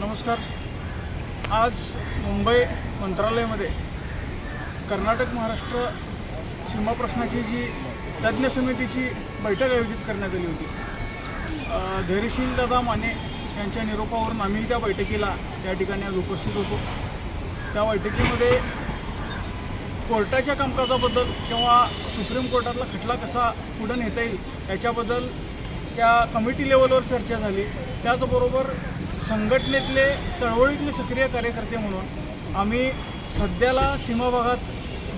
नमस्कार. आज मुंबई मंत्रालयामध्ये कर्नाटक महाराष्ट्र सीमा प्रश्नाची जी तज्ज्ञ समितीची बैठक आयोजित करण्यात आली होती. धैर्यशील दादा माने यांच्या निरोपावरून आम्ही त्या बैठकीला त्या ठिकाणी आज उपस्थित होतो. त्या बैठकीमध्ये कोर्टाच्या कामकाजाबद्दल किंवा सुप्रीम कोर्टातला खटला कसा पुढं नेता येईल याच्याबद्दल त्या कमिटी लेवलवर चर्चा झाली. त्याचबरोबर संघटनेतले चळवळीतले सक्रिय कार्यकर्ते म्हणून आम्ही सध्याला सीमा भागात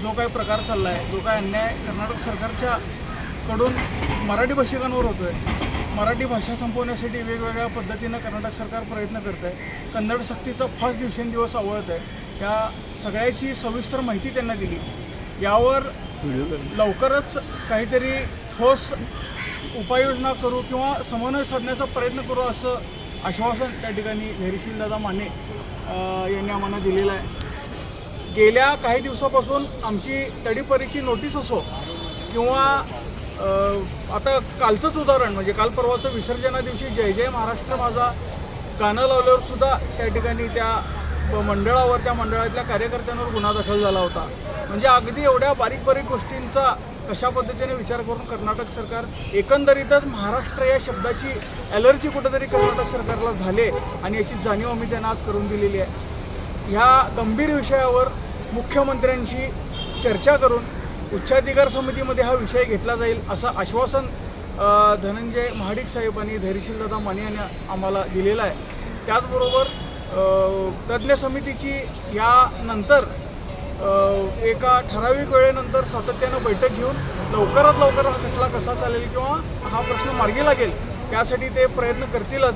जो काही प्रकार चालला आहे जो काही अन्याय कर्नाटक सरकारच्या कडून मराठी भाषिकांवर होतो आहे मराठी भाषा संपवण्यासाठी वेगवेगळ्या पद्धतीनं कर्नाटक सरकार प्रयत्न करत आहे कन्नड सक्तीचा फास्ट दिवसेंदिवस आवळत आहे या सगळ्याची सविस्तर माहिती त्यांना दिली. यावर लवकरच काहीतरी ठोस उपाययोजना करू किंवा समन्वय साधण्याचा प्रयत्न करू असं आश्वासन त्या ठिकाणी धैर्यशील दादा माने यांनी आम्हाला दिलेलं आहे. गेल्या काही दिवसापासून आमची तडीपरीची नोटीस असो किंवा आता कालचंच उदाहरण म्हणजे काल परवाचं विसर्जना दिवशी जय जय महाराष्ट्र माझा गाणं लावल्यावर सुद्धा त्या ठिकाणी त्या मंडळावर त्या मंडळातल्या कार्यकर्त्यांवर गुन्हा दाखल झाला होता. म्हणजे अगदी एवढ्या बारीक बारीक गोष्टींचा कशा पद्धतीने विचार करून कर्नाटक सरकार एकंदरीतच महाराष्ट्र या शब्दाची ॲलर्जी कुठेतरी कर्नाटक सरकारला झाले आणि याची जाणीव आम्ही त्यांना आज करून दिलेली आहे. ह्या गंभीर विषयावर मुख्यमंत्र्यांशी चर्चा करून उच्चाधिकार समितीमध्ये हा विषय घेतला जाईल असं आश्वासन धनंजय महाडिक साहेबांनी धैर्यशीलदादा माने यांनी आम्हाला दिलेलं आहे. त्याचबरोबर तज्ज्ञ समितीची यानंतर नंतर एका ठराविक वेळेनंतर सातत्यानं बैठक घेऊन लवकरात लवकर हा खटला कसा चालेल किंवा हा प्रश्न मार्गी लागेल त्यासाठी ते प्रयत्न करतीलच.